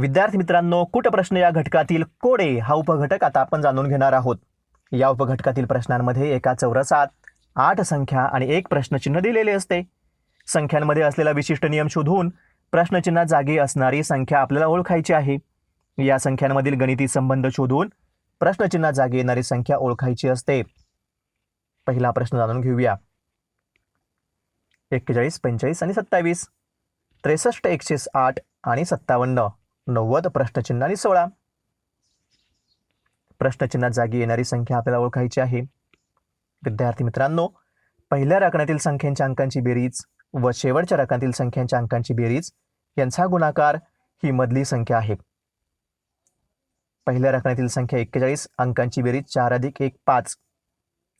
विद्यार्थी मित्रांनो प्रश्न या घटकातील कोडे हा उपघटक आता आपण जाणून घेणार आहोत? या उपघटकातील प्रश्नांमध्ये एका चौरसात आठ संख्या आणि एक प्रश्नचिन्ह दिलेले असते. संख्यांमध्ये असलेला विशिष्ट नियम शोधून प्रश्नचिन्हात जागी असणारी संख्या आपल्याला ओळखायची आहे. या संख्यांमधील गणिती संबंध शोधून प्रश्नचिन्हात जागी येणारी संख्या ओळखायची असते. पहिला प्रश्न जाणून घेऊया. एक्केचाळीस पंचेचाळीस आणि सत्तावीस. त्रेसष्ट एकशे आठ आणि सत्तावन्न. नव्वद प्रश्नचिन्ह आणि सोळा. प्रश्नचिन्हात जागी येणारी संख्या आपल्याला ओळखायची आहे. विद्यार्थी मित्रांनो पहिल्या रकण्यातील संख्यांच्या अंकांची बेरीज व शेवटच्या रकातील संख्यांच्या अंकांची बेरीज यांचा गुणाकार ही मधली संख्या आहे. पहिल्या रकण्यातील संख्या एक्केचाळीस अंकांची बेरीज चार अधिक एक पाच.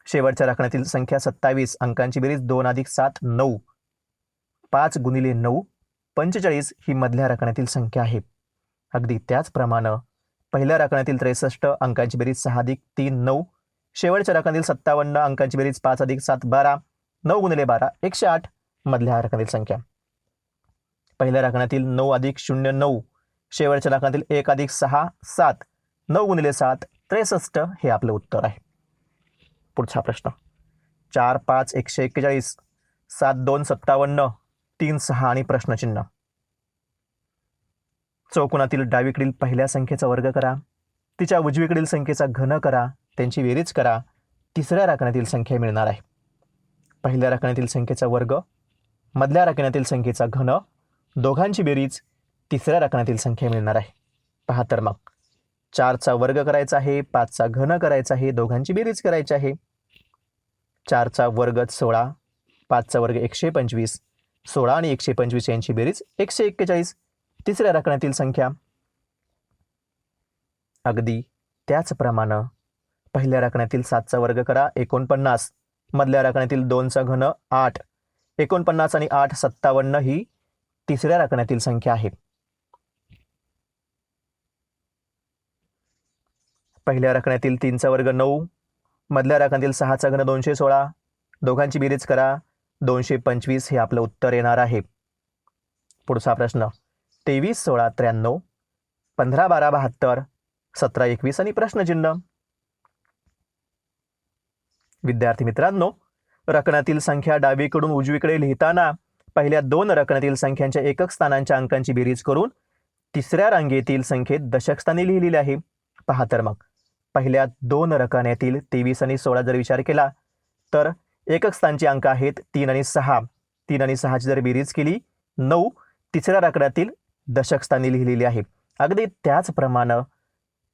शेवटच्या रकण्यातील संख्या सत्तावीस अंकांची बेरीज दोन अधिक सात नऊ. पाच गुणिले नऊ पंचेचाळीस ही मधल्या रकण्यातील संख्या आहे. अगदी त्याचप्रमाणे पहिल्या राखण्यातील त्रेसष्ट अंकांची बेरीज सहा अधिक तीन नऊ. शेवटच्या रकण्यातील सत्तावन्न अंकांची बेरीज पाच अधिक सात बारा. नऊ गुणिले बारा एकशे आठ. मधल्या रकण्यातील संख्या. पहिल्या राखण्यातील नऊ अधिक शून्य नऊ. शेवटच्या रकण्यातील एक अधिक सहा सात. नऊ गुणिले सात त्रेसष्ट हे आपलं उत्तर आहे. पुढचा प्रश्न. चार पाच एकशे एक्केचाळीस. सात दोन सत्तावन्न तीन सहा आणि प्रश्नचिन्ह. चौकोनातील डावीकडील पहिल्या संख्येचा वर्ग करा. तिच्या उजवीकडील संख्येचा घन करा. त्यांची बेरीज करा. तिसऱ्या राखण्यातील संख्या मिळणार आहे. पहिल्या राखण्यातील संख्येचा वर्ग मधल्या राखण्यातील संख्येचा घन दोघांची बेरीज तिसऱ्या राखण्यातील संख्या मिळणार आहे. पहा तर मग. चारचा वर्ग करायचा आहे पाचचा घन करायचा आहे दोघांची बेरीज करायची आहे. चारचा वर्ग सोळा पाचचा वर्ग एकशे पंचवीस सोळा आणि एकशे पंचवीस यांची बेरीज एकशे एक्केचाळीस. तिसऱ्या राखण्यातील संख्या. अगदी त्याचप्रमाणे पहिल्या राखण्यातील सातचा वर्ग करा एकोणपन्नास. मधल्या राखण्यातील दोनचा घन आठ. एकोणपन्नास आणि आठ सत्तावन्न ही तिसऱ्या राखण्यातील संख्या आहे. पहिल्या राखण्यातील तीनचा वर्ग नऊ. मधल्या राखण्यातील सहाचा घन दोनशे सोळा. दोघांची बेरीज करा. दोनशे पंचवीस हे आपलं उत्तर येणार आहे. पुढचा प्रश्न. तेवीस सोळा त्र्याण्णव पंधरा बारा बहात्तर सतरा एकवीस आणि प्रश्नचिन्ह. विद्यार्थी मित्रांनो रकणातील संख्या डावीकडून उजवीकडे लिहिताना पहिल्या दोन रकणातील संख्यांच्या एकक स्थानांच्या अंकांची बेरीज करून तिसऱ्या रांगेतील संख्येत दशकस्थानी लिहिलेली आहे. पहा तर मग पहिल्या दोन रकान्यातील तेवीस आणि सोळा जर विचार केला तर एकक स्थानचे अंक आहेत तीन आणि सहा. तीन आणि सहाची जर बेरीज केली नऊ. तिसऱ्या रकण्यातील दशकस्थानी लिहिलेली आहे. अगदी त्याचप्रमाणे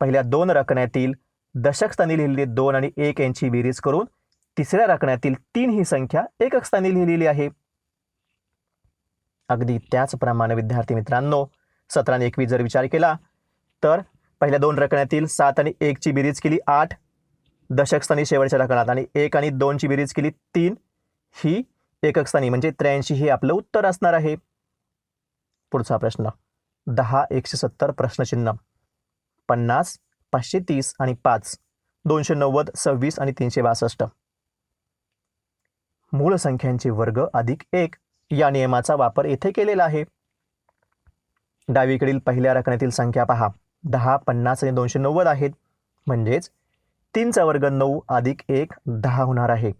पहिल्या दोन रकण्यातील दशकस्थानी लिहिलेली दोन आणि एक यांची बेरीज करून तिसऱ्या रकण्यातील तीन ही संख्या एककस्थानी लिहिलेली आहे. अगदी त्याचप्रमाणे विद्यार्थी मित्रांनो सतरा आणि एकवीस जर विचार केला तर पहिल्या दोन रकण्यातील सात आणि एकची बेरीज केली आठ दशकस्थानी शेवटच्या रकणात आणि एक आणि दोनची बेरीज केली तीन ही एककस्थानी म्हणजे त्र्याऐंशी हे आपलं उत्तर असणार आहे. पुढचा प्रश्न. दहा एकशे सत्तर प्रश्नचिन्ह. पन्नास पाचशे तीस आणि पाच. दोनशे नव्वद सव्वीस आणि तीनशे बासष्ट. मूळ संख्यांचे वर्ग अधिक एक. या नियमाचा वापर येथे केलेला आहे. डावीकडील पहिल्या रकण्यातील संख्या पहा. दहा पन्नास आणि दोनशे नव्वद आहेत. म्हणजेच तीनचा वर्ग नऊ अधिक एक दहा होणार आहे.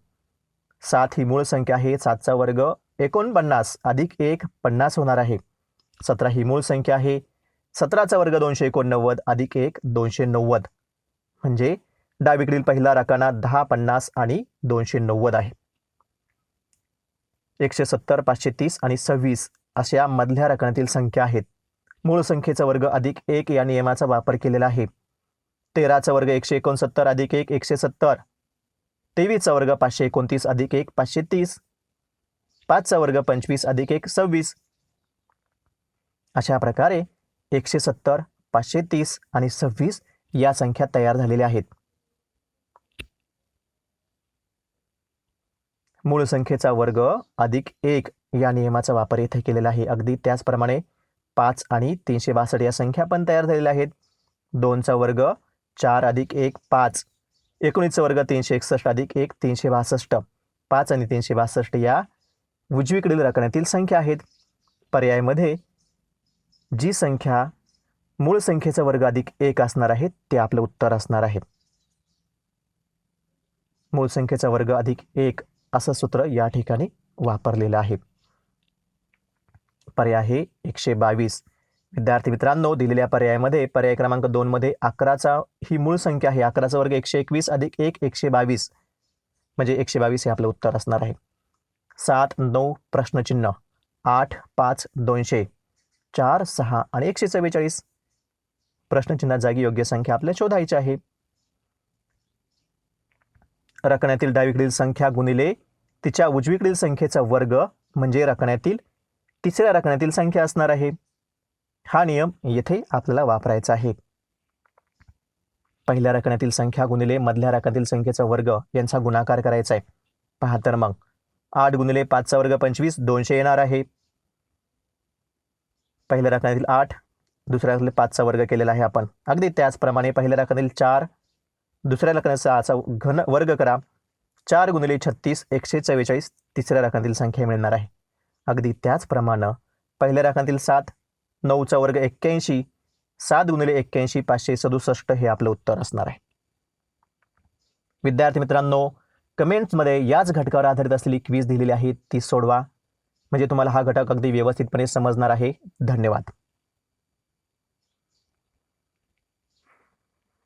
सात ही मूळ संख्या आहे. सातचा वर्ग एकोणपन्नास अधिक एक पन्नास होणार आहे. सतरा ही मूळ संख्या आहे. सतराचा वर्ग दोनशे एकोणनव्वद अधिक एक दोनशे नव्वद. म्हणजे डावीकडील पहिला रकाना दहा पन्नास आणि दोनशे नव्वद आहे. एकशे सत्तर पाचशे तीस आणि सव्वीस अशा मधल्या रकण्यातील संख्या आहेत. मूळ संख्येचा वर्ग अधिक एक या नियमाचा वापर केलेला आहे. तेराचा वर्ग एकशे एकोणसत्तर अधिक एक एकशे सत्तर. तेवीसचा वर्ग पाचशे एकोणतीस अधिक एक पाचशे तीस. पाचचा वर्ग पंचवीस अधिक एक सव्वीस. अशा प्रकारे एकशे सत्तर पाचशे तीस आणि सव्वीस या संख्या तयार झालेल्या आहेत. मूळ संख्येचा वर्ग अधिक एक या नियमाचा वापर येथे केलेला आहे. अगदी त्याचप्रमाणे पाच आणि तीनशे बासष्ट या संख्या पण तयार झालेल्या आहेत. दोनचा वर्ग चार अधिक एक पाच. एकोणीसचा वर्ग तीनशे एकसष्ट अधिक एक तीनशे बासष्ट. पाच आणि तीनशे बासष्ट या उजवीकडील रकण्यातील संख्या आहेत. पर्यायामध्ये जी संख्या मूळ संख्येचा वर्ग अधिक एक असणार आहे ते आपलं उत्तर असणार आहे. मूळ संख्येचा वर्ग अधिक एक असं सूत्र या ठिकाणी वापरलेलं आहे. पर्याय आहे एकशे बावीस. विद्यार्थी मित्रांनो दिलेल्या पर्यायामध्ये पर्याय क्रमांक दोनमध्ये अकराचा ही मूळ संख्या आहे. अकराचा वर्ग एकशे एकवीस अधिक एक एकशे बावीस. म्हणजे एकशे बावीस हे आपलं उत्तर असणार आहे. सात नऊ प्रश्नचिन्ह. आठ पाच दोनशे. चार सहा आणि एकशे चव्वेचाळीस. प्रश्नचिन्हात जागी योग्य संख्या आपल्याला शोधायची आहे. रकण्यातील डावीकडील संख्या गुणिले तिच्या उजवीकडील संख्येचा वर्ग म्हणजे रकण्यातील तिसऱ्या रकण्यातील संख्या असणार आहे. हा नियम येथे आपल्याला वापरायचा आहे. पहिल्या रकण्यातील संख्या गुणिले मधल्या रकण्यातील संख्येचा वर्ग यांचा गुणाकार करायचा आहे. पहा तर मग. आठ गुणिले पाचचा वर्ग पंचवीस दोनशे येणार आहे. पहिल्या राखण्यातील आठ दुसऱ्या राखण्यातील पाचचा वर्ग केलेला आहे आपण. अगदी त्याचप्रमाणे पहिल्या राखण्यातील चार दुसऱ्या रकण्याचा घन वर्ग करा. चार गुणिले छत्तीस एकशे चव्वेचाळीस तिसऱ्या राखण्यातील संख्या मिळणार आहे. अगदी त्याचप्रमाणे पहिल्या राखण्यातील सात नऊचा वर्ग एक्क्याऐंशी सात गुणिले एक्क्याऐंशी पाचशे सदुसष्ट हे आपलं उत्तर असणार आहे. विद्यार्थी मित्रांनो कमेंट्समध्ये याच घटकावर आधारित असलेली क्वीज दिलेली आहे ती सोडवा. म्हणजे तुम्हाला हा घटक अगदी व्यवस्थितपणे समजणार आहे. धन्यवाद.